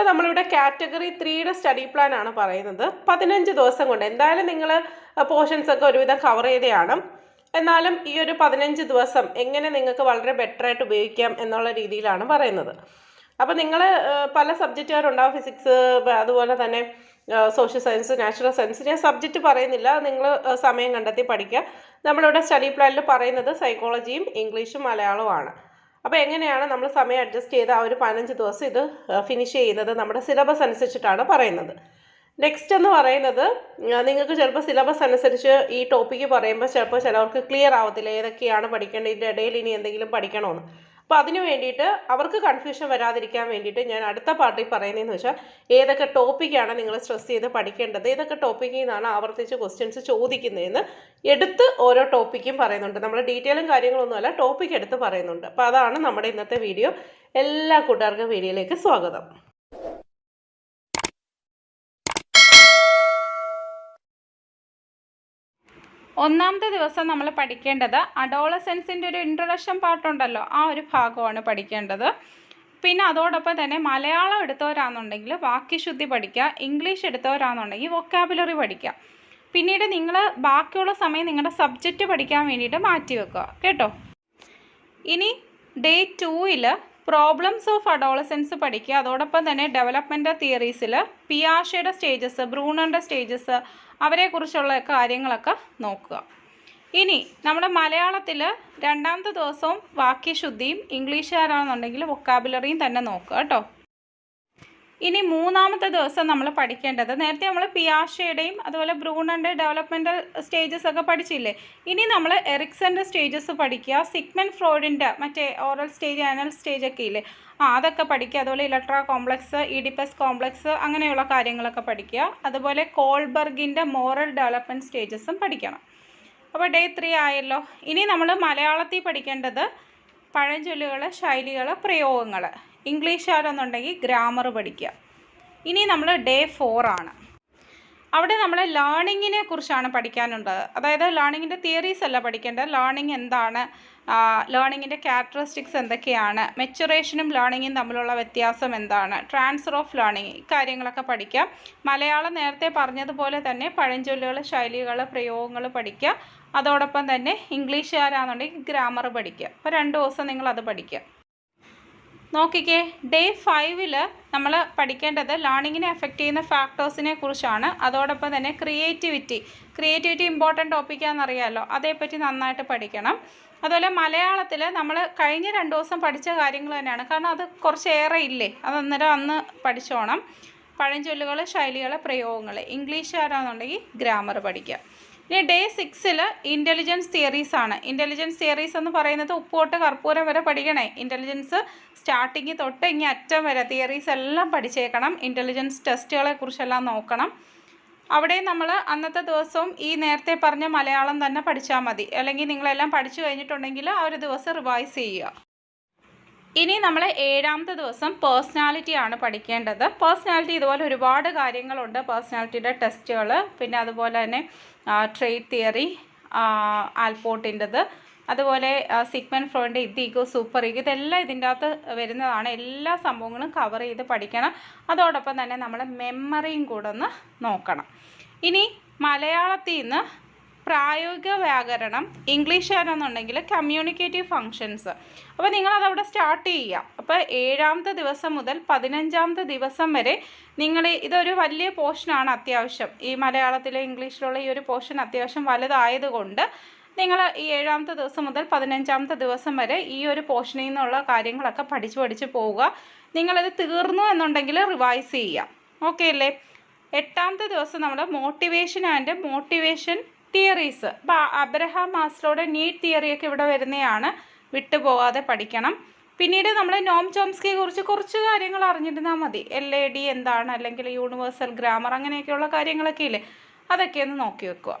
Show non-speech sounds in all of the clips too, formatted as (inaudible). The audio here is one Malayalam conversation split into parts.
അപ്പോൾ നമ്മളിവിടെ കാറ്റഗറി ത്രീയുടെ സ്റ്റഡി പ്ലാൻ ആണ് പറയുന്നത്. പതിനഞ്ച് ദിവസം കൊണ്ട് എന്തായാലും നിങ്ങൾ പോർഷൻസ് ഒക്കെ ഒരുവിധം കവർ ചെയ്തതാണ് എന്നാലും ഈ ഒരു പതിനഞ്ച് ദിവസം എങ്ങനെ നിങ്ങൾക്ക് വളരെ ബെറ്റർ ആയിട്ട് ഉപയോഗിക്കാം എന്നുള്ള രീതിയിലാണ് പറയുന്നത്. അപ്പോൾ നിങ്ങൾ പല സബ്ജക്റ്റുകാരുണ്ടാവും ഫിസിക്സ് അതുപോലെ തന്നെ സോഷ്യൽ സയൻസ് നാച്ചുറൽ സയൻസ് ഞാൻ സബ്ജക്റ്റ് പറയുന്നില്ല. നിങ്ങൾ സമയം കണ്ടെത്തി പഠിക്കുക. നമ്മളിവിടെ സ്റ്റഡി പ്ലാനിൽ പറയുന്നത് സൈക്കോളജിയും ഇംഗ്ലീഷും മലയാളവുമാണ്. അപ്പോൾ എങ്ങനെയാണ് നമ്മൾ സമയം അഡ്ജസ്റ്റ് ചെയ്ത് ആ ഒരു പതിനഞ്ച് ദിവസം ഇത് ഫിനിഷ് ചെയ്യുന്നത് നമ്മുടെ സിലബസ് അനുസരിച്ചിട്ടാണ് പറയുന്നത്. നെക്സ്റ്റ് എന്ന് പറയുന്നത് നിങ്ങൾക്ക് ചിലപ്പോൾ സിലബസ് അനുസരിച്ച് ഈ ടോപ്പിക്ക് പറയുമ്പോൾ ചിലപ്പോൾ ചിലവർക്ക് ക്ലിയർ ആവത്തില്ല ഏതൊക്കെയാണ് പഠിക്കേണ്ടത് ഇതിന്റെ ഇടയിൽ ഇനി എന്തെങ്കിലും പഠിക്കണമെന്ന് അപ്പോൾ അതിന് വേണ്ടിയിട്ട് അവർക്ക് കൺഫ്യൂഷൻ വരാതിരിക്കാൻ വേണ്ടിയിട്ട് ഞാൻ അടുത്ത പാർട്ടിൽ പറയുന്നതെന്ന് വെച്ചാൽ ഏതൊക്കെ ടോപ്പിക്കാണ് നിങ്ങൾ സ്ട്രെസ് ചെയ്ത് പഠിക്കേണ്ടത്? ഏതൊക്കെ ടോപ്പിക്കിൽ നിന്നാണ് ആവർത്തിച്ച് ക്വസ്റ്റ്യൻസ് ചോദിക്കുന്നതെന്ന് എടുത്ത് ഓരോ ടോപ്പിക്കും പറയുന്നുണ്ട്. നമ്മൾ ഡീറ്റെയിലും കാര്യങ്ങളൊന്നുമല്ല ടോപ്പിക് എടുത്ത് പറയുന്നുണ്ട്. അപ്പോൾ അതാണ് നമ്മുടെ ഇന്നത്തെ വീഡിയോ എല്ലാ കൂട്ടുകാർക്കും വീഡിയോയിലേക്ക് സ്വാഗതം. ഒന്നാമത്തെ ദിവസം നമ്മൾ പഠിക്കേണ്ടത് അഡോളസെൻസിന്റെ ഒരു ഇൻട്രൊഡക്ഷൻ പാർട്ടുണ്ടല്ലോ ആ ഒരു ഭാഗമാണ് പഠിക്കേണ്ടത്. പിന്നെ അതോടൊപ്പം തന്നെ മലയാളം എടുത്തവരാണെന്നുണ്ടെങ്കിൽ വാക്യശുദ്ധി പഠിക്കുക ഇംഗ്ലീഷ് എടുത്തവരാണെന്നുണ്ടെങ്കിൽ വൊക്കാബുലറി പഠിക്കുക. പിന്നീട് നിങ്ങൾ ബാക്കിയുള്ള സമയം നിങ്ങളുടെ സബ്ജക്റ്റ് പഠിക്കാൻ വേണ്ടിയിട്ട് മാറ്റി വെക്കുക കേട്ടോ? ഇനി ഡേ ടൂവിൽ പ്രോബ്ലംസ് ഓഫ് അഡോളസെൻസ് പഠിക്കുക. അതോടൊപ്പം തന്നെ ഡെവലപ്മെന്റ് തിയറീസിൽ പിയാഷയുടെ സ്റ്റേജസ് ബ്രൂണറിന്റെ സ്റ്റേജസ് അവരെക്കുറിച്ചുള്ള കാര്യങ്ങളൊക്കെ നോക്കുക. ഇനി നമ്മുടെ മലയാളത്തിൽ രണ്ടാമത്തെ ദിവസവും വാക്യശുദ്ധിയും ഇംഗ്ലീഷുകാരാണെന്നുണ്ടെങ്കിൽ വൊക്കാബുലറിയും തന്നെ നോക്കുക കേട്ടോ. ഇനി മൂന്നാമത്തെ ദിവസം നമ്മൾ പഠിക്കേണ്ടത്. നേരത്തെ നമ്മൾ പിയാഷയുടെയും അതുപോലെ ബ്രൂണന്റെ ഡെവലപ്മെന്റൽ സ്റ്റേജസ് ഒക്കെ പഠിച്ചില്ലേ? ഇനി നമ്മൾ എറിക്സന്റെ സ്റ്റേജസ് പഠിക്കുക. സിഗ്മൻ ഫ്രോയിഡിന്റെ മറ്റേ ഓറൽ സ്റ്റേജ് ആനൽ സ്റ്റേജ് ഒക്കെ ഇല്ലേ? ആ അതൊക്കെ പഠിക്കുക. അതുപോലെ ഇലക്ട്ര കോംപ്ലക്സ് ഇഡിപ്പസ് കോംപ്ലക്സ് അങ്ങനെയുള്ള കാര്യങ്ങളൊക്കെ പഠിക്കുക. അതുപോലെ കോൾബർഗിന്റെ മോറൽ ഡെവലപ്മെന്റ് സ്റ്റേജസും പഠിക്കണം. അപ്പോൾ ഡേ ത്രീ ആയല്ലോ. ഇനി നമ്മൾ മലയാളത്തിൽ പഠിക്കേണ്ടത് പഴഞ്ചൊല്ലുകൾ ശൈലികൾ പ്രയോഗങ്ങൾ ഇംഗ്ലീഷുകാരെന്നുണ്ടെങ്കിൽ ഗ്രാമർ പഠിക്കുക. ഇനി നമ്മൾ ഡേ ഫോറാണ് അവിടെ നമ്മൾ ലേണിങ്ങിനെ കുറിച്ചാണ് പഠിക്കാനുള്ളത്. അതായത് ലേണിങ്ങിന്റെ തിയറീസ് അല്ല പഠിക്കേണ്ടത്. ലേണിംഗ് എന്താണ്? ലേണിങ്ങിന്റെ ക്യാരക്ടറിസ്റ്റിക്സ് എന്തൊക്കെയാണ്? മെച്ചുറേഷനും ലേണിങ്ങും തമ്മിലുള്ള വ്യത്യാസം എന്താണ്? ട്രാൻസ്ഫർ ഓഫ് ലേണിംഗ് ഇക്കാര്യങ്ങളൊക്കെ പഠിക്കാം മലയാളം നേരത്തെ പറഞ്ഞതുപോലെ തന്നെ പഴഞ്ചൊല്ലുകൾ ശൈലികൾ പ്രയോഗങ്ങൾ പഠിക്കുക. അതോടൊപ്പം തന്നെ ഇംഗ്ലീഷുകാരാണെന്നുണ്ടെങ്കിൽ ഗ്രാമർ പഠിക്കുക. അപ്പോൾ രണ്ട് ദിവസം നിങ്ങൾ അത് പഠിക്കുക. നോക്കിക്കേ ഡേ ഫൈവിൽ നമ്മൾ പഠിക്കേണ്ടത് ലേണിങ്ങിനെ എഫക്റ്റ് ചെയ്യുന്ന ഫാക്ടേഴ്സിനെ കുറിച്ചാണ്. അതോടൊപ്പം തന്നെ ക്രിയേറ്റിവിറ്റി ക്രിയേറ്റിവിറ്റി ഇമ്പോർട്ടന്റ് ടോപ്പിക്കാണെന്നറിയാമല്ലോ അതേപ്പറ്റി നന്നായിട്ട് പഠിക്കണം. അതുപോലെ മലയാളത്തിൽ നമ്മൾ കഴിഞ്ഞ രണ്ട് ദിവസം പഠിച്ച കാര്യങ്ങൾ തന്നെയാണ്. കാരണം അത് കുറച്ചേറെ ഇല്ലേ? അത് അന്നേരം അന്ന് പഠിച്ചോണം. പഴഞ്ചൊല്ലുകൾ ശൈലികൾ പ്രയോഗങ്ങൾ ഇംഗ്ലീഷുകാരാണെന്നുണ്ടെങ്കിൽ ഗ്രാമർ പഠിക്കുക. ഇനി ഡേ സിക്സിൽ ഇന്റലിജൻസ് തിയറീസ് ആണ്. ഇന്റലിജൻസ് തിയറീസ് എന്ന് പറയുന്നത് ഉപ്പോട്ട് കർപ്പൂരം വരെ പഠിക്കണേ. ഇന്റലിജൻസ് സ്റ്റാർട്ടിങ് തൊട്ട് ഇനി അറ്റം വരെ തിയറീസ് എല്ലാം പഠിച്ചേക്കണം. ഇന്റലിജൻസ് ടെസ്റ്റുകളെ കുറിച്ചെല്ലാം നോക്കണം. അവിടെ നമ്മൾ അന്നത്തെ ദിവസവും ഈ നേരത്തെ പറഞ്ഞ മലയാളം തന്നെ പഠിച്ചാൽ മതി. അല്ലെങ്കിൽ നിങ്ങളെല്ലാം പഠിച്ചു കഴിഞ്ഞിട്ടുണ്ടെങ്കിൽ ആ ഒരു ദിവസം റിവൈസ് ചെയ്യുക. ഇനി നമ്മൾ ഏഴാമത്തെ ദിവസം പേഴ്സണാലിറ്റി ആണ് പഠിക്കേണ്ടത്. പേഴ്സണാലിറ്റി ഇതുപോലെ ഒരുപാട് കാര്യങ്ങളുണ്ട്. പേഴ്സണാലിറ്റിയുടെ ടെസ്റ്റുകൾ പിന്നെ അതുപോലെ തന്നെ ട്രേഡ് തിയറി ആൽപോട്ടിന്റെത് അതുപോലെ സിഗ്മൻ ഫ്രോയിന്റെ ഇത് ഈഗോ സൂപ്പർ ഈഗോ ഇതെല്ലാം ഇതിന്റെ അകത്ത് വരുന്നതാണ്. എല്ലാ സംഭവങ്ങളും കവർ ചെയ്ത് പഠിക്കണം. അതോടൊപ്പം തന്നെ നമ്മൾ മെമ്മറിയും കൂടെ ഒന്ന് നോക്കണം. ഇനി മലയാളത്തിൽ നിന്ന് പ്രായോഗിക വ്യാകരണം ഇംഗ്ലീഷുകാരെന്നുണ്ടെങ്കിൽ കമ്മ്യൂണിക്കേറ്റീവ് ഫങ്ഷൻസ് അപ്പോൾ നിങ്ങളതവിടെ സ്റ്റാർട്ട് ചെയ്യുക. അപ്പോൾ ഏഴാമത്തെ ദിവസം മുതൽ പതിനഞ്ചാമത്തെ ദിവസം വരെ നിങ്ങൾ ഇതൊരു വലിയ പോർഷനാണ് അത്യാവശ്യം. ഈ മലയാളത്തിലെ ഇംഗ്ലീഷിലുള്ള ഈ ഒരു പോർഷൻ അത്യാവശ്യം വലുതായതുകൊണ്ട് നിങ്ങൾ ഈ ഏഴാമത്തെ ദിവസം മുതൽ പതിനഞ്ചാമത്തെ ദിവസം വരെ ഈ ഒരു പോർഷനിൽ നിന്നുള്ള കാര്യങ്ങളൊക്കെ പഠിച്ച് പഠിച്ച് പോവുക. നിങ്ങളിത് തീർന്നു എന്നുണ്ടെങ്കിൽ റിവൈസ് ചെയ്യുക. ഓക്കെ അല്ലേ? എട്ടാമത്തെ ദിവസം നമ്മൾ മോട്ടിവേഷൻ ആൻഡ് മോട്ടിവേഷൻ തിയറീസ്. അപ്പോൾ അബ്രഹാം മാസ്ലോയുടെ നീറ്റ് തിയറിയൊക്കെ ഇവിടെ വരുന്നതാണ് വിട്ടുപോകാതെ പഠിക്കണം. പിന്നീട് നമ്മൾ നോം ചോംസ്കിയെ കുറിച്ച് കുറച്ച് കാര്യങ്ങൾ അറിഞ്ഞിരുന്നാൽ മതി. എൽ എ ഡി എന്താണ്? അല്ലെങ്കിൽ യൂണിവേഴ്സൽ ഗ്രാമർ അങ്ങനെയൊക്കെയുള്ള കാര്യങ്ങളൊക്കെ ഇല്ലേ? അതൊക്കെ ഒന്ന് നോക്കി വെക്കുക.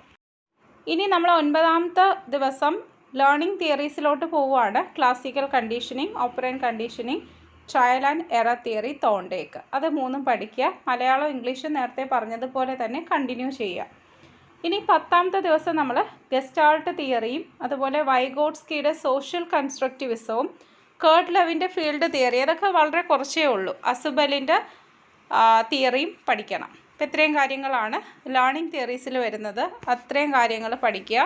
ഇനി നമ്മൾ ഒൻപതാമത്തെ ദിവസം ലേണിംഗ് തിയറീസിലോട്ട് പോവുകയാണ്. Classical conditioning operant conditioning trial and error theory Thorndike. അത് മൂന്നും പഠിക്കുക. മലയാളം ഇംഗ്ലീഷും നേരത്തെ പറഞ്ഞതുപോലെ തന്നെ കണ്ടിന്യൂ ചെയ്യുക. ഇനി പത്താമത്തെ ദിവസം നമ്മൾ ഗസ്റ്റാൾട്ട് തിയറിയും അതുപോലെ വൈഗോഡ്സ്കിയുടെ സോഷ്യൽ കൺസ്ട്രക്റ്റിവിസവും കേർട്ട് ലെവിന്റെ ഫീൽഡ് തിയറി അതൊക്കെ വളരെ കുറച്ചേ ഉള്ളൂ. അസുബലിന്റെ തിയറിയും പഠിക്കണം. അപ്പം ഇത്രയും കാര്യങ്ങളാണ് ലേണിംഗ് തിയറീസിൽ വരുന്നത്. അത്രയും കാര്യങ്ങൾ പഠിക്കുക.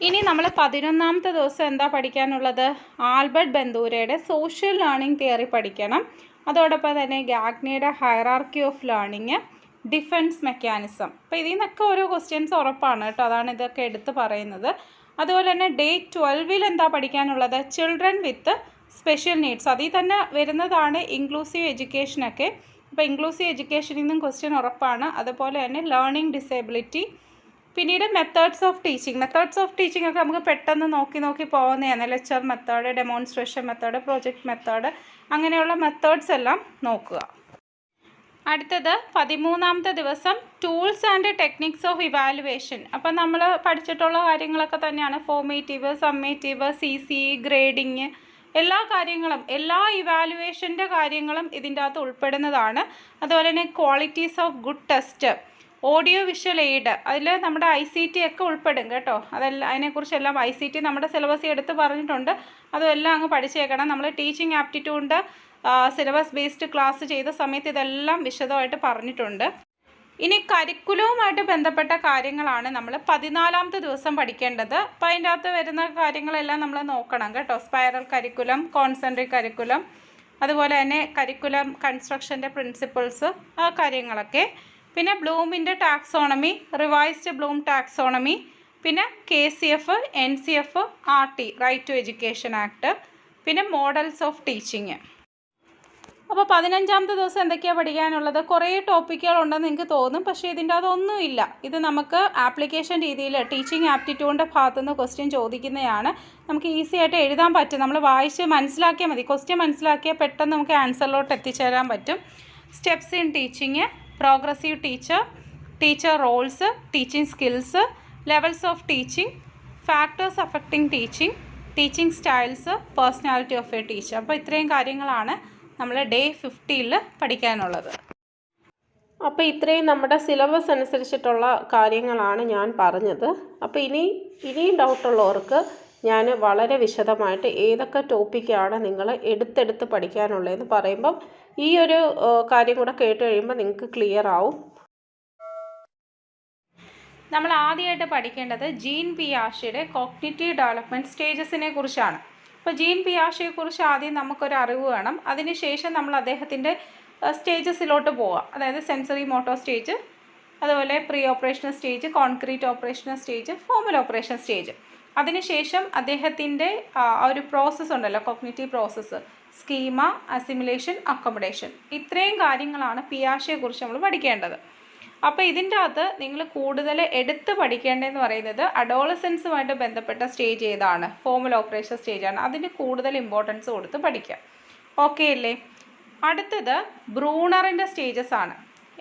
ഇനി നമ്മൾ പതിനൊന്നാമത്തെ ദിവസം എന്താ പഠിക്കാനുള്ളത്? ആൽബർട്ട് ബന്ദൂരയുടെ സോഷ്യൽ ലേണിംഗ് തിയറി പഠിക്കണം. അതോടൊപ്പം തന്നെ ഗാഗ്നിയുടെ hierarchy of learning defence mechanism. അപ്പോൾ ഇതിൽ നിന്നൊക്കെ ഓരോ ക്വസ്റ്റ്യൻസ് ഉറപ്പാണ് കേട്ടോ. അതാണ് ഇതൊക്കെ എടുത്ത് പറയുന്നത്. അതുപോലെ തന്നെ ഡേ ട്വൽവിൽ എന്താ പഠിക്കാനുള്ളത്? ചിൽഡ്രൻ വിത്ത് സ്പെഷ്യൽ നീഡ്സ് അതിൽ തന്നെ വരുന്നതാണ് ഇൻക്ലൂസീവ് എഡ്യൂക്കേഷനൊക്കെ അപ്പോൾ ഇൻക്ലൂസീവ് എഡ്യൂക്കേഷനിൽ നിന്നും ക്വസ്റ്റ്യൻ ഉറപ്പാണ്. അതുപോലെ തന്നെ ലേണിംഗ് ഡിസേബിലിറ്റി പിന്നീട് methods of teaching methods of teaching ഒക്കെ നമുക്ക് പെട്ടെന്ന് നോക്കി നോക്കി പോകുന്നതാണ് lecture method demonstration method project method അങ്ങനെയുള്ള മെത്തേഡ്സ് എല്ലാം നോക്കുക. അടുത്തത് പതിമൂന്നാമത്തെ ദിവസം tools and techniques of evaluation അപ്പം നമ്മൾ പഠിച്ചിട്ടുള്ള കാര്യങ്ങളൊക്കെ തന്നെയാണ്. Formative summative C C grading എല്ലാ കാര്യങ്ങളും എല്ലാ ഇവാലുവേഷന്റെ കാര്യങ്ങളും ഇതിന്റെ അകത്ത് ഉൾപ്പെടുന്നതാണ്. അതുപോലെ തന്നെ qualities of good test audio visual aid അതിൽ നമ്മുടെ ഐ സി ടി ഒക്കെ ഉൾപ്പെടും കേട്ടോ. അതെല്ലാം അതിനെക്കുറിച്ചെല്ലാം ഐ സി ടി നമ്മുടെ സിലബസ് എടുത്ത് പറഞ്ഞിട്ടുണ്ട്. അതും എല്ലാം അങ്ങ് പഠിച്ചേക്കണം. നമ്മൾ ടീച്ചിങ് ആപ്റ്റിറ്റ്യൂഡിന്റെ സിലബസ് ബേസ്ഡ് ക്ലാസ് ചെയ്ത സമയത്ത് ഇതെല്ലാം വിശദമായിട്ട് പറഞ്ഞിട്ടുണ്ട്. ഇനി കരിക്കുലവുമായിട്ട് ബന്ധപ്പെട്ട കാര്യങ്ങളാണ് നമ്മൾ പതിനാലാമത്തെ ദിവസം പഠിക്കേണ്ടത്. അപ്പോൾ അതിന്റെ അകത്ത് വരുന്ന കാര്യങ്ങളെല്ലാം നമ്മൾ നോക്കണം കേട്ടോ. സ്പൈറൽ കരിക്കുലം കോൺസെൻട്രിക് കരിക്കുലം അതുപോലെ തന്നെ കരിക്കുലം കൺസ്ട്രക്ഷന്റെ പ്രിൻസിപ്പിൾസ് ആ കാര്യങ്ങളൊക്കെ. പിന്നെ ബ്ലൂമിന്റെ ടാക്സോണമി റിവൈസ്ഡ് ബ്ലൂം ടാക്സോണമി പിന്നെ K C F N C F R T right to education act പിന്നെ മോഡൽസ് ഓഫ് ടീച്ചിങ് അപ്പോൾ പതിനഞ്ചാമത്തെ ദിവസം എന്തൊക്കെയാണ് പഠിക്കാനുള്ളത്? കുറേ ടോപ്പിക്കുകളുണ്ടെന്ന് നിങ്ങൾക്ക് തോന്നും. പക്ഷേ ഇതിന്റെ അതൊന്നും ഇല്ല. ഇത് നമുക്ക് ആപ്ലിക്കേഷൻ രീതിയിൽ ടീച്ചിങ് ആപ്റ്റിറ്റ്യൂഡിന്റെ ഭാഗത്തു നിന്ന് ക്വസ്റ്റ്യൻ ചോദിക്കുന്നതാണ്. നമുക്ക് ഈസി ആയിട്ട് എഴുതാൻ പറ്റും. നമ്മൾ വായിച്ച് മനസ്സിലാക്കിയാൽ മതി. ക്വസ്റ്റ്യൻ മനസ്സിലാക്കിയാൽ പെട്ടെന്ന് നമുക്ക് ആൻസറിലോട്ട് എത്തിച്ചേരാൻ പറ്റും. Steps in teaching progressive teacher teacher roles teaching skills levels of teaching factors affecting teaching teaching styles personality of a teacher അപ്പോൾ ഇത്രയും കാര്യങ്ങളാണ്. നമ്മൾ ഡേ ഫിഫ്റ്റിയിൽ പഠിക്കാനുള്ളത്. അപ്പോൾ ഇത്രയും നമ്മുടെ സിലബസ് അനുസരിച്ചിട്ടുള്ള കാര്യങ്ങളാണ് ഞാൻ പറഞ്ഞത്. അപ്പോൾ ഇനി ഇനിയും ഡൗട്ടുള്ളവർക്ക് ഞാൻ വളരെ വിശദമായിട്ട് ഏതൊക്കെ ടോപ്പിക്കാണ് നിങ്ങൾ എടുത്തെടുത്ത് പഠിക്കാനുള്ളതെന്ന് പറയുമ്പം ഈ ഒരു കാര്യം കൂടെ കേട്ട് കഴിയുമ്പോൾ നിങ്ങൾക്ക് ക്ലിയർ ആവും. നമ്മൾ ആദ്യമായിട്ട് പഠിക്കേണ്ടത് ജീൻ പിയാഷയുടെ കോഗ്നിറ്റീവ് ഡെവലപ്മെന്റ് സ്റ്റേജസിനെ കുറിച്ചാണ്. അപ്പോൾ ജീൻ പിയാഷയെക്കുറിച്ച് ആദ്യം നമുക്കൊരു അറിവ് വേണം. അതിനുശേഷം നമ്മൾ അദ്ദേഹത്തിന്റെ സ്റ്റേജസിലോട്ട് പോവാം. അതായത് സെൻസറി മോട്ടോ സ്റ്റേജ് അതുപോലെ pre operational stage concrete operational stage formal operation stage. അതിനുശേഷം അദ്ദേഹത്തിന്റെ ഒരു പ്രോസസ്സ് ഉണ്ടല്ലോ cognitive process schema assimilation accommodation. ഇത്രയും കാര്യങ്ങളാണ് പിയാഷയെക്കുറിച്ച് നമ്മൾ പഠിക്കേണ്ടത്. അപ്പോൾ ഇതിന്റെ അകത്ത് നിങ്ങൾ കൂടുതൽ എടുത്ത് പഠിക്കേണ്ടതെന്ന് പറയുന്നത് അഡോളസൻസുമായിട്ട് ബന്ധപ്പെട്ട സ്റ്റേജ് ഏതാണ്? ഫോമൽ ഓപ്പറേഷൻ സ്റ്റേജാണ് അതിന് കൂടുതൽ ഇമ്പോർട്ടൻസ് കൊടുത്ത് പഠിക്കുക. ഓക്കെ അല്ലേ? അടുത്തത് ബ്രൂണറിന്റെ സ്റ്റേജസ് ആണ്.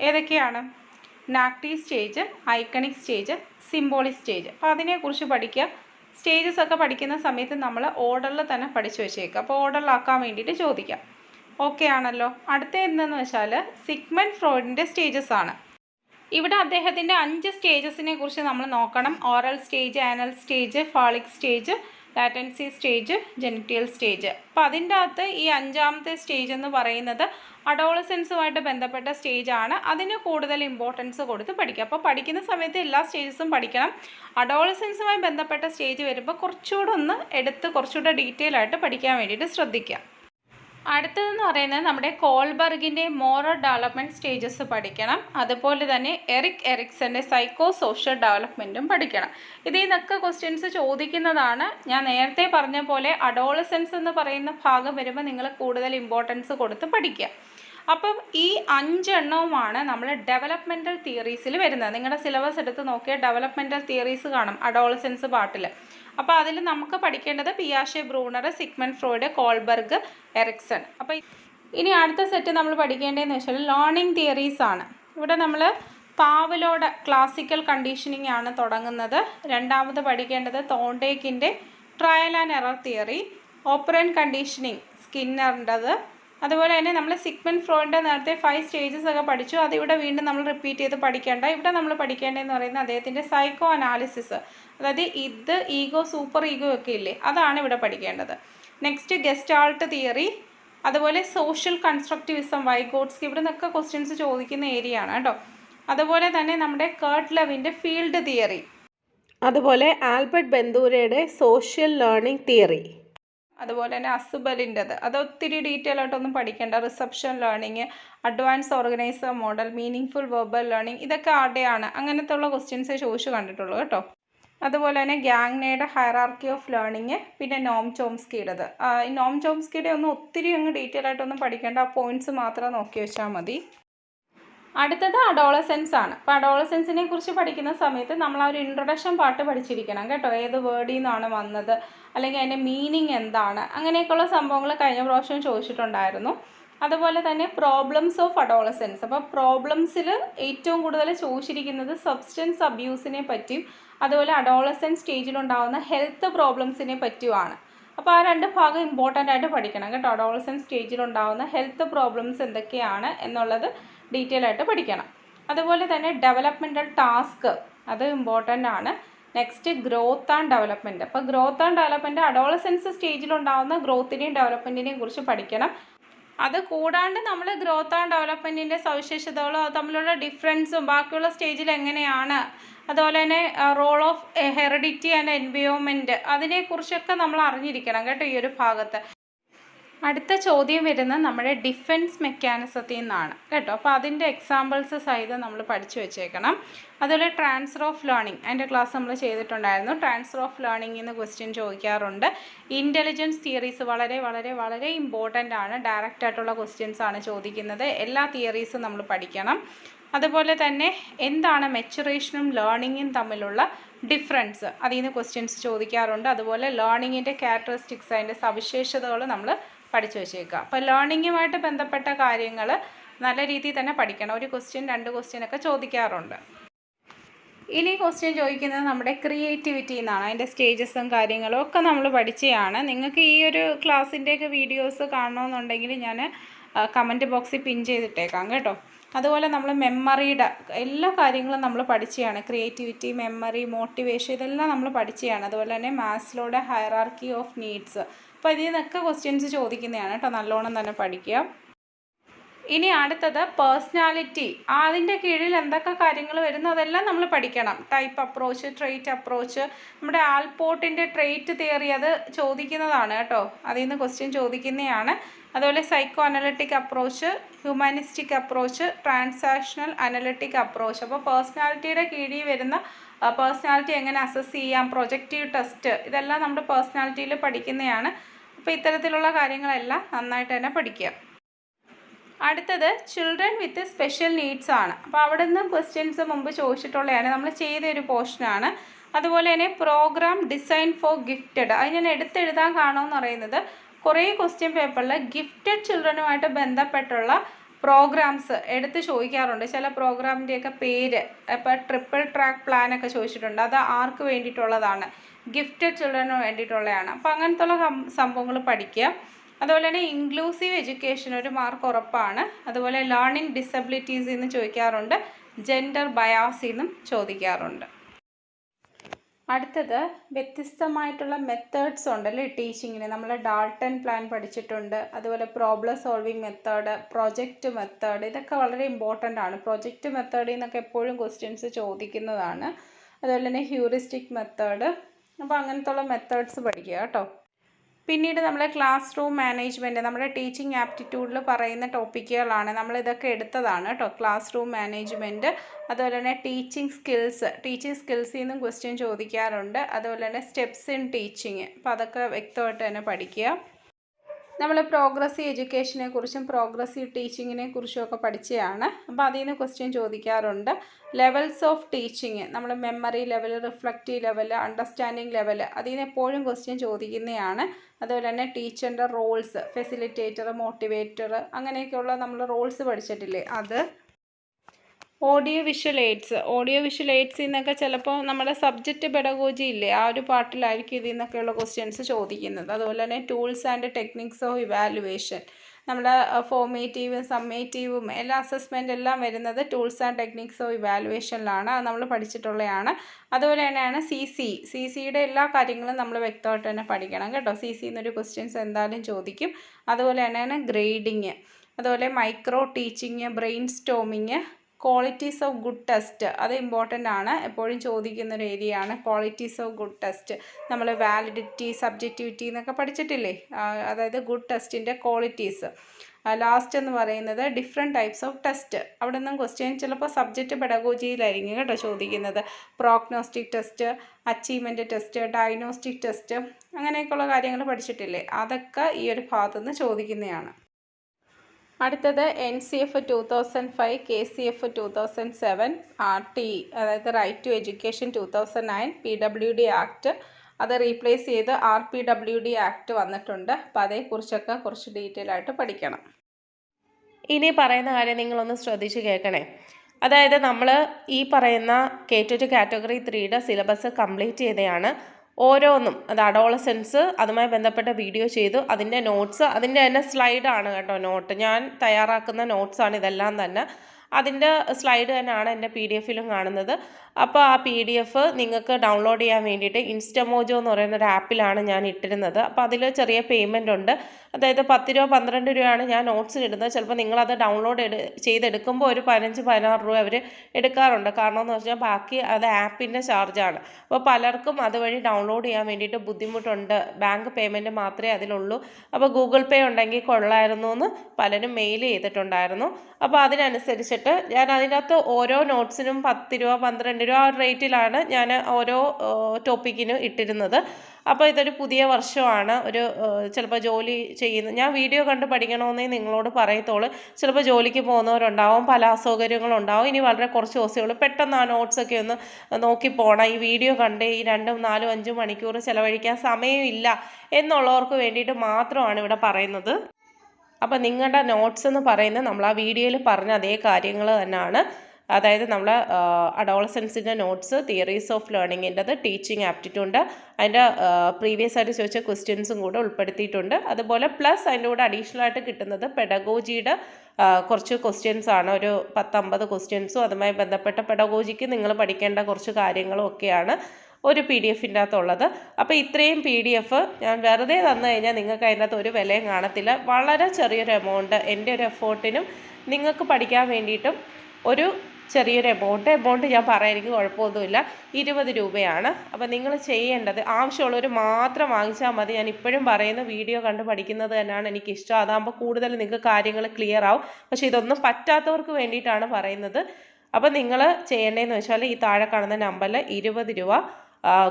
ഏതൊക്കെയാണ്? Enactive stage iconic stage symbolic stage അപ്പോൾ അതിനെക്കുറിച്ച് പഠിക്കുക. സ്റ്റേജസ് ഒക്കെ പഠിക്കുന്ന സമയത്ത് നമ്മൾ ഓർഡറിൽ തന്നെ പഠിച്ചു വെച്ചേക്കുക. അപ്പോൾ ഓർഡറിലാക്കാൻ വേണ്ടിയിട്ട് ചോദിക്കാം. ഓക്കെ ആണല്ലോ. അടുത്ത എന്തെന്ന് വെച്ചാൽ സിഗ്മൻഡ് ഫ്രോയിഡിന്റെ സ്റ്റേജസ് ആണ്. ഇവിടെ അദ്ദേഹത്തിന്റെ അഞ്ച് സ്റ്റേജസിനെ കുറിച്ച് നമ്മൾ നോക്കണം. Oral stage anal stage phallic stage latency stage genital stage. അപ്പോൾ അതിന്റെ അകത്ത് ഈ അഞ്ചാമത്തെ സ്റ്റേജ് എന്ന് പറയുന്നത് അഡോളസെൻസുമായിട്ട് ബന്ധപ്പെട്ട സ്റ്റേജാണ്. അതിന് കൂടുതൽ ഇമ്പോർട്ടൻസ് കൊടുത്ത് പഠിക്കുക. അപ്പോൾ പഠിക്കുന്ന സമയത്ത് എല്ലാ സ്റ്റേജസും പഠിക്കണം. അഡോളസെൻസുമായി ബന്ധപ്പെട്ട സ്റ്റേജ് വരുമ്പോൾ കുറച്ചുകൂടെ ഒന്ന് എടുത്ത് കുറച്ചുകൂടെ ഡീറ്റെയിൽ ആയിട്ട് പഠിക്കാൻ വേണ്ടിയിട്ട് ശ്രദ്ധിക്കുക. അടുത്തതെന്ന് പറയുന്നത് നമ്മുടെ കോൾബർഗിന്റെ മോറൽ ഡെവലപ്മെന്റ് സ്റ്റേജസ് പഠിക്കണം. അതുപോലെ തന്നെ എറിക് എറിക്സന്റെ സൈക്കോ സോഷ്യൽ ഡെവലപ്മെന്റും പഠിക്കണം. ഇതിൽ നിന്നൊക്കെ ക്വസ്റ്റ്യൻസ് ചോദിക്കുന്നതാണ്. ഞാൻ നേരത്തെ പറഞ്ഞ പോലെ അഡോളസൻസ് എന്ന് പറയുന്ന ഭാഗം വരുമ്പോൾ നിങ്ങൾ കൂടുതൽ ഇമ്പോർട്ടൻസ് കൊടുത്ത് പഠിക്കുക. അപ്പം ഈ അഞ്ചെണ്ണവുമാണ് നമ്മൾ ഡെവലപ്മെന്റൽ തിയറീസിൽ വരുന്നത്. നിങ്ങളുടെ സിലബസ് എടുത്ത് നോക്കിയാൽ ഡെവലപ്മെന്റൽ തിയറീസ് കാണും അഡോളസെൻസ് പാട്ടിൽ അപ്പോൾ അതിൽ നമുക്ക് പഠിക്കേണ്ടത് പിയാഷെ Bruner Sigmund Freud Kohlberg Erikson. അപ്പോൾ ഇനി അടുത്ത സെറ്റ് നമ്മൾ പഠിക്കേണ്ടതെന്ന് വെച്ചാൽ ലേണിംഗ് തിയറീസ് ആണ്. ഇവിടെ നമ്മൾ പാവലോട് ക്ലാസിക്കൽ കണ്ടീഷനിങ് ആണ് തുടങ്ങുന്നത്. രണ്ടാമത് പഠിക്കേണ്ടത് തോണ്ടേക്കിന്റെ trial and error theory operant conditioning സ്കിന്നറിന്റെത് അതുപോലെ തന്നെ നമ്മൾ സിഗ്മൻ ഫ്രോയിന്റെ നേരത്തെ ഫൈവ് സ്റ്റേജസ് ഒക്കെ പഠിച്ചു. അതിവിടെ വീണ്ടും നമ്മൾ റിപ്പീറ്റ് ചെയ്ത് പഠിക്കേണ്ട. ഇവിടെ നമ്മൾ പഠിക്കേണ്ടതെന്ന് പറയുന്നത് അദ്ദേഹത്തിന്റെ സൈക്കോ അനാലിസിസ് അതായത് ഇത് ഈഗോ സൂപ്പർ ഈഗോ ഒക്കെ ഇല്ലേ? അതാണ് ഇവിടെ പഠിക്കേണ്ടത്. നെക്സ്റ്റ് ഗസ്റ്റാൾട്ട് തിയറി അതുപോലെ സോഷ്യൽ കൺസ്ട്രക്റ്റിവിസം വൈഗോട്സ്കി ഇവിടെ നിന്നൊക്കെ ക്വസ്റ്റ്യൻസ് ചോദിക്കുന്ന ഏരിയ ആണ് കേട്ടോ. അതുപോലെ തന്നെ നമ്മുടെ കേർട്ട് ലവിന്റെ ഫീൽഡ് തിയറി അതുപോലെ ആൽബർട്ട് ബെന്തൂരയുടെ സോഷ്യൽ ലേണിംഗ് തിയറി അതുപോലെ തന്നെ അസുബലിന്റെത്. അത് ഒത്തിരി ഡീറ്റെയിൽ ആയിട്ടൊന്നും പഠിക്കേണ്ട. Reception learning advance organizer model meaningful verbal learning ഇതൊക്കെ ആടെയാണ് അങ്ങനത്തെ ഉള്ള ക്വസ്റ്റ്യൻസേ ചോദിച്ചു കണ്ടിട്ടുള്ളൂ കേട്ടോ. അതുപോലെ തന്നെ ഗ്യാങ്നയുടെ ഹയറാർക്കി ഓഫ് ലേണിംഗ് പിന്നെ നോം ചോംസ്കിയുടേത്. ഈ നോം ചോംസ്കിയുടെ ഒന്നും ഒത്തിരി അങ്ങ് ഡീറ്റെയിൽ ആയിട്ടൊന്നും പഠിക്കേണ്ട. ആ പോയിന്റ്സ് മാത്രം നോക്കി വെച്ചാൽ മതി. അടുത്തത് അഡോളസെൻസ് ആണ്. അപ്പോൾ അഡോളസെൻസിനെ കുറിച്ച് പഠിക്കുന്ന സമയത്ത് നമ്മൾ ആ ഒരു ഇൻട്രൊഡക്ഷൻ പാട്ട് പഠിച്ചിരിക്കണം കേട്ടോ. ഏത് വേർഡിൽ നിന്നാണ് വന്നത് അല്ലെങ്കിൽ അതിന്റെ മീനിങ് എന്താണ് അങ്ങനെയൊക്കെയുള്ള സംഭവങ്ങൾ കഴിഞ്ഞ പ്രാവശ്യം ചോദിച്ചിട്ടുണ്ടായിരുന്നു. അതുപോലെ തന്നെ പ്രോബ്ലംസ് ഓഫ് അഡോളസെൻസ് അപ്പോൾ പ്രോബ്ലംസിൽ ഏറ്റവും കൂടുതൽ ചോദിച്ചിരിക്കുന്നത് സബ്സ്റ്റൻസ് അബ്യൂസിനെ പറ്റിയും അതുപോലെ അഡോളസെൻസ് സ്റ്റേജിലുണ്ടാകുന്ന ഹെൽത്ത് പ്രോബ്ലംസിനെ പറ്റിയുമാണ്. അപ്പോൾ ആ രണ്ട് ഭാഗം ഇമ്പോർട്ടന്റ് ആയിട്ട് പഠിക്കണം കേട്ടോ. അഡോളസെൻസ് സ്റ്റേജിലുണ്ടാകുന്ന ഹെൽത്ത് പ്രോബ്ലംസ് എന്തൊക്കെയാണ് എന്നുള്ളത് ഡീറ്റെയിൽ ആയിട്ട് പഠിക്കണം. അതുപോലെ തന്നെ ഡെവലപ്മെന്റൽ ടാസ്ക് അത് ഇമ്പോർട്ടന്റ് ആണ്. നെക്സ്റ്റ് ഗ്രോത്ത് ആൻഡ് ഡെവലപ്മെന്റ് അപ്പോൾ ഗ്രോത്ത് ആൻഡ് ഡെവലപ്മെന്റ് അഡോളസെൻസ് സ്റ്റേജിലുണ്ടാകുന്ന ഗ്രോത്തിനെയും ഡെവലപ്മെന്റിനെയും കുറിച്ച് പഠിക്കണം. അത് കൂടാണ്ട് നമ്മൾ ഗ്രോത്ത് ആൻഡ് ഡെവലപ്മെന്റിന്റെ സവിശേഷതകളും തമ്മിലുള്ള ഡിഫറൻസും ബാക്കിയുള്ള സ്റ്റേജിൽ എങ്ങനെയാണ്? അതുപോലെ തന്നെ role of heredity and environment അതിനെക്കുറിച്ചൊക്കെ നമ്മൾ അറിഞ്ഞിരിക്കണം കേട്ടോ ഈ ഒരു ഭാഗത്ത്. അടുത്ത ചോദ്യം വരുന്നത് നമ്മുടെ ഡിഫൻസ് മെക്കാനിസത്തിൽ നിന്നാണ്. കേട്ടോ അപ്പോൾ അതിന്റെ എക്സാമ്പിൾസ് സഹിതം നമ്മൾ പഠിച്ചു വെച്ചേക്കണം. അതുപോലെ ട്രാൻസ്ഫർ ഓഫ് ലേണിംഗ് അതിന്റെ ക്ലാസ് നമ്മൾ ചെയ്തിട്ടുണ്ടായിരുന്നു. ട്രാൻസ്ഫർ ഓഫ് ലേണിംഗ് എന്ന് ക്വസ്റ്റ്യൻ ചോദിക്കാറുണ്ട്. ഇന്റലിജൻസ് തിയറീസ് വളരെ വളരെ വളരെ ഇമ്പോർട്ടന്റ് ആണ്. ഡയറക്റ്റ് ആയിട്ടുള്ള ക്വസ്റ്റ്യൻസ് ആണ് ചോദിക്കുന്നത്. എല്ലാ തിയറീസും നമ്മൾ പഠിക്കണം. അതുപോലെ തന്നെ എന്താണ് മെച്ചുറേഷനും ലേണിങ്ങും തമ്മിലുള്ള ഡിഫറൻസ് അതിൽ നിന്ന് ക്വസ്റ്റ്യൻസ് ചോദിക്കാറുണ്ട്. അതുപോലെ ലേണിങ്ങിന്റെ ക്യാരക്ടറിസ്റ്റിക്സ് അതിന്റെ സവിശേഷതകൾ നമ്മൾ പഠിച്ചു വെച്ചേക്കുക. അപ്പോൾ ലേണിങ്ങുമായിട്ട് ബന്ധപ്പെട്ട കാര്യങ്ങൾ നല്ല രീതിയിൽ തന്നെ പഠിക്കണം. ഒരു ക്വസ്റ്റ്യൻ രണ്ട് ക്വസ്റ്റ്യനൊക്കെ ചോദിക്കാറുണ്ട്. ഇനി ക്വസ്റ്റ്യൻ ചോദിക്കുന്നത് നമ്മുടെ ക്രിയേറ്റിവിറ്റി എന്നാണ് അതിന്റെ സ്റ്റേജസും കാര്യങ്ങളും ഒക്കെ നമ്മൾ പഠിച്ചതാണ് നിങ്ങൾക്ക് ഈ ഒരു ക്ലാസ്സിന്റെയൊക്കെ വീഡിയോസ് കാണണമെന്നുണ്ടെങ്കിൽ ഞാൻ കമന്റ് ബോക്സിൽ പിൻ ചെയ്തിട്ടേക്കാം കേട്ടോ. അതുപോലെ നമ്മൾ മെമ്മറിയുടെ എല്ലാ കാര്യങ്ങളും നമ്മൾ പഠിച്ചതാണ് ക്രിയേറ്റിവിറ്റി മെമ്മറി മോട്ടിവേഷൻ ഇതെല്ലാം നമ്മൾ പഠിച്ചതാണ് അതുപോലെ തന്നെ മാത്സിലൂടെ ഹയറാർക്കി ഓഫ് നീഡ്സ് അപ്പോൾ ഇതിൽ നിന്നൊക്കെ ക്വസ്റ്റ്യൻസ് ചോദിക്കുന്നതാണ് കേട്ടോ നല്ലോണം തന്നെ പഠിക്കുക. ഇനി അടുത്തത് പേഴ്സണാലിറ്റി അതിന്റെ കീഴിൽ എന്തൊക്കെ കാര്യങ്ങൾ വരുന്നു അതെല്ലാം നമ്മൾ പഠിക്കണം. ടൈപ്പ് അപ്രോച്ച് ട്രേറ്റ് അപ്രോച്ച് നമ്മുടെ ആൽപോർട്ടിന്റെ ട്രേറ്റ് തിയറി അത് ചോദിക്കുന്നതാണ് കേട്ടോ. അതിൽ നിന്ന് ക്വസ്റ്റ്യൻ ചോദിക്കുന്നതാണ്. അതുപോലെ psycho analytic approach humanistic approach transactional analytic approach അപ്പോൾ പേഴ്സണാലിറ്റിയുടെ കീഴിൽ വരുന്ന പേഴ്സണാലിറ്റി എങ്ങനെ അസസ് ചെയ്യാം പ്രൊജക്റ്റീവ് ടെസ്റ്റ് ഇതെല്ലാം നമ്മുടെ പേഴ്സണാലിറ്റിയിൽ പഠിക്കുന്നതാണ്. അപ്പോൾ ഇത്തരത്തിലുള്ള കാര്യങ്ങളെല്ലാം നന്നായിട്ട് തന്നെ പഠിക്കുക. അടുത്തത് ചിൽഡ്രൻ വിത്ത് സ്പെഷ്യൽ നീഡ്സ് ആണ്. അപ്പോൾ അവിടെ നിന്ന് ക്വസ്റ്റ്യൻസ് മുമ്പ് ചോദിച്ചിട്ടുള്ളതാണ് നമ്മൾ ചെയ്ത ഒരു പോർഷനാണ് അതുപോലെ തന്നെ പ്രോഗ്രാം ഡിസൈൻ ഫോർ ഗിഫ്റ്റഡ് അത് ഞാൻ എടുത്തെഴുതാൻ കാണുമെന്ന് പറയുന്നത് കുറേ ക്വസ്റ്റ്യൻ പേപ്പറിൽ ഗിഫ്റ്റഡ് ചിൽഡ്രനുമായിട്ട് ബന്ധപ്പെട്ടുള്ള പ്രോഗ്രാംസ് എടുത്ത് ചോദിക്കാറുണ്ട്. ചില പ്രോഗ്രാമിന്റെയൊക്കെ പേര് ഇപ്പോൾ ട്രിപ്പിൾ ട്രാക്ക് പ്ലാനൊക്കെ ചോദിച്ചിട്ടുണ്ട്. അത് ആർക്ക് വേണ്ടിയിട്ടുള്ളതാണ്? ഗിഫ്റ്റഡ് ചിൽഡ്രന് വേണ്ടിയിട്ടുള്ളതാണ് അപ്പോൾ അങ്ങനത്തുള്ള സംഭവങ്ങൾ പഠിക്കുക. അതുപോലെ തന്നെ ഇൻക്ലൂസീവ് എഡ്യൂക്കേഷൻ ഒരു മാർക്ക് ഉറപ്പാണ്. അതുപോലെ ലേണിംഗ് ഡിസബിലിറ്റീസ് എന്ന് ചോദിക്കാറുണ്ട്. ജെൻഡർ ബയാസിന്നും ചോദിക്കാറുണ്ട്. അടുത്തത് വ്യത്യസ്തമായിട്ടുള്ള മെത്തേഡ്സ് ഉണ്ടല്ലേ ടീച്ചിങ്ങിന് നമ്മൾ ഡാൾട്ടൺ പ്ലാൻ പഠിച്ചിട്ടുണ്ട്. അതുപോലെ problem solving method project method ഇതൊക്കെ വളരെ ഇമ്പോർട്ടന്റ് ആണ്. പ്രൊജക്റ്റ് മെത്തേഡിൽ നിന്നൊക്കെ എപ്പോഴും ക്വസ്റ്റ്യൻസ് ചോദിക്കുന്നതാണ്. അതുപോലെ തന്നെ ഹ്യൂറിസ്റ്റിക് മെത്തേഡ് അപ്പോൾ അങ്ങനത്തെ ഉള്ള മെത്തേഡ്സ് പഠിക്കുക കേട്ടോ. പിന്നീട് നമ്മൾ ക്ലാസ് റൂം മാനേജ്മെന്റ് നമ്മുടെ ടീച്ചിങ് ആപ്റ്റിറ്റ്യൂഡിൽ പറയുന്ന ടോപ്പിക്കുകളാണ് നമ്മൾ ഇതൊക്കെ എടുത്തതാണ് കേട്ടോ ക്ലാസ് റൂം മാനേജ്മെന്റ് അതുപോലെ തന്നെ ടീച്ചിങ് സ്കിൽസ് ടീച്ചിങ് സ്കിൽസിൽ നിന്നും ക്വസ്റ്റ്യൻ ചോദിക്കാറുണ്ട്. അതുപോലെ തന്നെ സ്റ്റെപ്സ് ഇൻ ടീച്ചിങ് അപ്പോൾ അതൊക്കെ വ്യക്തമായിട്ട് തന്നെ പഠിക്കുക. നമ്മൾ പ്രോഗ്രസീവ് എഡ്യൂക്കേഷനെ കുറിച്ചും പ്രോഗ്രസീവ് ടീച്ചിങ്ങിനെ കുറിച്ചും ഒക്കെ പഠിച്ചതാണ് അപ്പോൾ അതിൽ നിന്ന് ക്വസ്റ്റ്യൻ ചോദിക്കാറുണ്ട്. ലെവൽസ് ഓഫ് ടീച്ചിങ് നമ്മൾ memory level reflective level understanding level അതിൽ നിന്ന് എപ്പോഴും ക്വസ്റ്റ്യൻ ചോദിക്കുന്നതാണ്. അതുപോലെ തന്നെ ടീച്ചറിന്റെ റോൾസ് ഫെസിലിറ്റേറ്റർ മോട്ടിവേറ്റർ അങ്ങനെയൊക്കെയുള്ള നമ്മൾ റോൾസ് പഠിച്ചിട്ടില്ലേ? അത് audio visual aids audio visual aids എന്നൊക്കെ ചിലപ്പോൾ നമ്മുടെ സബ്ജക്റ്റ് പെഡഗോജി ഇല്ലേ? ആ ഒരു പാട്ടിലായിരിക്കും ഇതിൽ നിന്നൊക്കെയുള്ള ക്വസ്റ്റ്യൻസ് ചോദിക്കുന്നത്. അതുപോലെ തന്നെ tools and techniques of evaluation നമ്മുടെ ഫോമേറ്റീവും സമ്മേറ്റീവും എല്ലാ അസസ്മെന്റ് എല്ലാം വരുന്നത് ടൂൾസ് ആൻഡ് ടെക്നിക്സ് ഓഫ് ഇവാലുവേഷനിലാണ് അത് നമ്മൾ പഠിച്ചിട്ടുള്ളതാണ് അതുപോലെ തന്നെയാണ് സി സി സി സിയുടെ എല്ലാ കാര്യങ്ങളും നമ്മൾ വ്യക്തമായിട്ട് തന്നെ പഠിക്കണം കേട്ടോ. സി സി എന്നൊരു ക്വസ്റ്റ്യൻസ് എന്തായാലും ചോദിക്കും. അതുപോലെ തന്നെയാണ് ഗ്രേഡിങ് അതുപോലെ micro teaching brainstorming qualities of good test അത് ഇമ്പോർട്ടന്റ് ആണ്. എപ്പോഴും ചോദിക്കുന്ന ഒരു ഏരിയ ആണ്. ക്വാളിറ്റീസ് ഓഫ് ഗുഡ് ടെസ്റ്റ് നമ്മൾ വാലിഡിറ്റി സബ്ജക്റ്റിവിറ്റി എന്നൊക്കെ പഠിച്ചിട്ടില്ലേ? അതായത് ഗുഡ് ടെസ്റ്റിന്റെ ക്വാളിറ്റീസ് ലാസ്റ്റ് എന്ന് പറയുന്നത് ഡിഫറെന്റ് ടൈപ്സ് ഓഫ് ടെസ്റ്റ് അവിടെ നിന്നും ക്വസ്റ്റ്യൻ ചിലപ്പോൾ സബ്ജക്റ്റ് പെഡഗോജിയിലായിരിക്കും കേട്ടോ ചോദിക്കുന്നത്. Prognostic test achievement test diagnostic test അങ്ങനെയൊക്കെയുള്ള കാര്യങ്ങൾ പഠിച്ചിട്ടില്ലേ? അതൊക്കെ ഈ ഒരു ഭാഗത്തു നിന്ന് ചോദിക്കുന്നതാണ്. അടുത്തത് N C F two thousand five K C F two thousand seven R T അതായത് right to education two thousand nine P W D act അത് റീപ്ലേസ് ചെയ്ത് R P W D act വന്നിട്ടുണ്ട്. അപ്പോൾ അതേക്കുറിച്ചൊക്കെ കുറച്ച് ഡീറ്റെയിൽ ആയിട്ട് പഠിക്കണം. ഇനി പറയുന്ന കാര്യം നിങ്ങളൊന്ന് ശ്രദ്ധിച്ച് കേൾക്കണേ. അതായത് നമ്മൾ ഈ പറയുന്ന കെ ടു ടു കാറ്റഗറി ത്രീയുടെ സിലബസ് കംപ്ലീറ്റ് ചെയ്തതാണ് ഓരോന്നും അത് അഡോളസെൻസ് അതുമായി ബന്ധപ്പെട്ട വീഡിയോ ചെയ്തു. അതിന്റെ നോട്ട്സ് അതിന്റെ തന്നെ സ്ലൈഡാണ് കേട്ടോ നോട്ട് ഞാൻ തയ്യാറാക്കുന്ന നോട്ട്സാണ് ഇതെല്ലാം തന്നെ. അതിന്റെ സ്ലൈഡ് തന്നെയാണ് എന്റെ പി ഡി എഫിലും കാണുന്നത്. അപ്പോൾ ആ പി ഡി എഫ് നിങ്ങൾക്ക് ഡൗൺലോഡ് ചെയ്യാൻ വേണ്ടിയിട്ട് ഇൻസ്റ്റമോജോ എന്ന് പറയുന്ന ഒരു ആപ്പിലാണ് ഞാൻ ഇട്ടിരുന്നത്. അപ്പോൾ അതിൽ ചെറിയ പേയ്മെന്റ് ഉണ്ട്. അതായത് പത്ത് രൂപ പന്ത്രണ്ട് രൂപയാണ് ഞാൻ നോട്ട്സിൽ ഇടുന്നത്. ചിലപ്പോൾ നിങ്ങളത് ഡൗൺലോഡ് എടു ചെയ്തെടുക്കുമ്പോൾ ഒരു പതിനഞ്ച് പതിനാറ് രൂപ അവർ എടുക്കാറുണ്ട്. കാരണം എന്ന് വെച്ചാൽ ബാക്കി അത് ആപ്പിന്റെ ചാർജാണ് അപ്പോൾ പലർക്കും അതുവഴി ഡൗൺലോഡ് ചെയ്യാൻ വേണ്ടിയിട്ട് ബുദ്ധിമുട്ടുണ്ട്. ബാങ്ക് പേയ്മെന്റ് മാത്രമേ അതിലുള്ളൂ. അപ്പോൾ ഗൂഗിൾ പേ ഉണ്ടെങ്കിൽ കൊള്ളായിരുന്നു എന്ന് പലരും മെയിൽ ചെയ്തിട്ടുണ്ടായിരുന്നു. അപ്പോൾ അതിനനുസരിച്ചിട്ട് ഞാൻ അതിനകത്ത് ഓരോ നോട്ട്സിനും പത്ത് രൂപ പന്ത്രണ്ട് രൂപ ആ റേറ്റിലാണ് ഞാൻ ഓരോ ടോപ്പിക്കിനും ഇട്ടിരുന്നത്. അപ്പോൾ ഇതൊരു പുതിയ വർഷമാണ്. ഒരു ചിലപ്പോൾ ജോലി ചെയ്യുന്ന ഞാൻ വീഡിയോ കണ്ട് പഠിക്കണമെന്നേ നിങ്ങളോട് പറയത്തോളൂ ചിലപ്പോൾ ജോലിക്ക് പോകുന്നവരുണ്ടാവും പല അസൗകര്യങ്ങളുണ്ടാവും. ഇനി വളരെ കുറച്ച് ഉള്ളൂ. പെട്ടെന്ന് ആ നോട്ട്സൊക്കെ ഒന്ന് നോക്കി പോകണം ഈ വീഡിയോ കണ്ട് ഈ രണ്ടും നാലും അഞ്ചും മണിക്കൂർ ചിലവഴിക്കാൻ സമയമില്ല എന്നുള്ളവർക്ക് വേണ്ടിയിട്ട് മാത്രമാണ് ഇവിടെ പറയുന്നത്. അപ്പോൾ നിങ്ങളുടെ നോട്ട്സ് എന്ന് പറയുന്നത് നമ്മൾ ആ വീഡിയോയിൽ പറഞ്ഞ അതേ കാര്യങ്ങൾ തന്നെയാണ് അതായത് നമ്മൾ അഡോളസൻസിന്റെ നോട്ട്സ് തിയറീസ് ഓഫ് ലേണിങ്ങിന്റെത് ടീച്ചിങ് ആപ്റ്റിറ്റ്യൂഡ് അതിന്റെ പ്രീവിയസ് ആയിട്ട് ചോദിച്ച ക്വസ്റ്റ്യൻസും കൂടെ ഉൾപ്പെടുത്തിയിട്ടുണ്ട്. അതുപോലെ പ്ലസ് അതിന്റെ കൂടെ അഡീഷണൽ ആയിട്ട് കിട്ടുന്നത് പെഡഗോജിയുടെ കുറച്ച് ക്വസ്റ്റ്യൻസ് ആണ്. ഒരു പത്തമ്പത് ക്വസ്റ്റ്യൻസും അതുമായി ബന്ധപ്പെട്ട പെഡഗോജിക്ക് നിങ്ങൾ പഠിക്കേണ്ട കുറച്ച് കാര്യങ്ങളും ഒക്കെയാണ്. ഒരു പി ഡി എഫിന്റെ അകത്തുള്ളത് അപ്പോൾ ഇത്രയും പി ഡി എഫ് ഞാൻ വെറുതെ തന്നു കഴിഞ്ഞാൽ നിങ്ങൾക്ക് അതിനകത്ത് ഒരു വിലയും കാണത്തില്ല. വളരെ ചെറിയൊരു എമൗണ്ട് എന്റെ ഒരു എഫേർട്ടിനും നിങ്ങൾക്ക് പഠിക്കാൻ വേണ്ടിയിട്ടും ഒരു ചെറിയൊരു എമൗണ്ട് എമൗണ്ട് ഞാൻ പറയാൻ കുഴപ്പമൊന്നുമില്ല. ഇരുപത് രൂപയാണ്. അപ്പോൾ നിങ്ങൾ ചെയ്യേണ്ടത് ആവശ്യമുള്ളവർ മാത്രം വാങ്ങിച്ചാൽ മതി. ഞാൻ ഇപ്പോഴും പറയുന്ന വീഡിയോ കണ്ട് പഠിക്കുന്നത് തന്നെയാണ് എനിക്കിഷ്ടം. അതാകുമ്പോൾ കൂടുതൽ നിങ്ങൾക്ക് കാര്യങ്ങൾ ക്ലിയർ ആവും. പക്ഷേ ഇതൊന്നും പറ്റാത്തവർക്ക് വേണ്ടിയിട്ടാണ് പറയുന്നത്. അപ്പോൾ നിങ്ങൾ ചെയ്യേണ്ടതെന്ന് വെച്ചാൽ ഈ താഴെ കാണുന്ന നമ്പറിൽ ഇരുപത് രൂപ.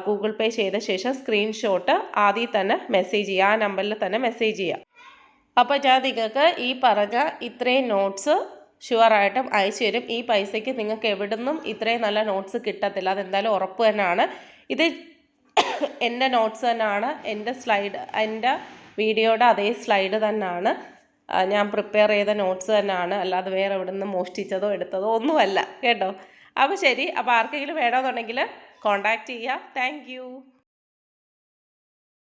ഗൂഗിൾ പേ ചെയ്ത ശേഷം സ്ക്രീൻഷോട്ട് ആദ്യം തന്നെ മെസ്സേജ് ചെയ്യുക ആ നമ്പറിൽ തന്നെ മെസ്സേജ് ചെയ്യുക. അപ്പോൾ ഞാൻ നിങ്ങൾക്ക് ഈ പറഞ്ഞ ഇത്രയും നോട്ട്സ് ഷുവറായിട്ടും അയച്ചു തരും. ഈ പൈസയ്ക്ക് നിങ്ങൾക്ക് എവിടെ നിന്നും ഇത്രയും നല്ല നോട്ട്സ് കിട്ടത്തില്ല. അതെന്തായാലും ഉറപ്പ് തന്നെയാണ്. ഇത് (coughs) എന്റെ നോട്ട്സ് തന്നെയാണ്. എന്റെ സ്ലൈഡ് എന്റെ വീഡിയോയുടെ അതേ സ്ലൈഡ് തന്നെയാണ്. ഞാൻ പ്രിപ്പയർ ചെയ്ത നോട്ട്സ് തന്നെയാണ്. അല്ലാതെ വേറെ എവിടെ നിന്ന് മോഷ്ടിച്ചതോ എടുത്തതോ ഒന്നുമല്ല. കേട്ടോ? അപ്പോൾ ശരി. അപ്പോൾ ആർക്കെങ്കിലും വേണമെന്നുണ്ടെങ്കിൽ കോൺടാക്റ്റ് ചെയ്യുക താങ്ക്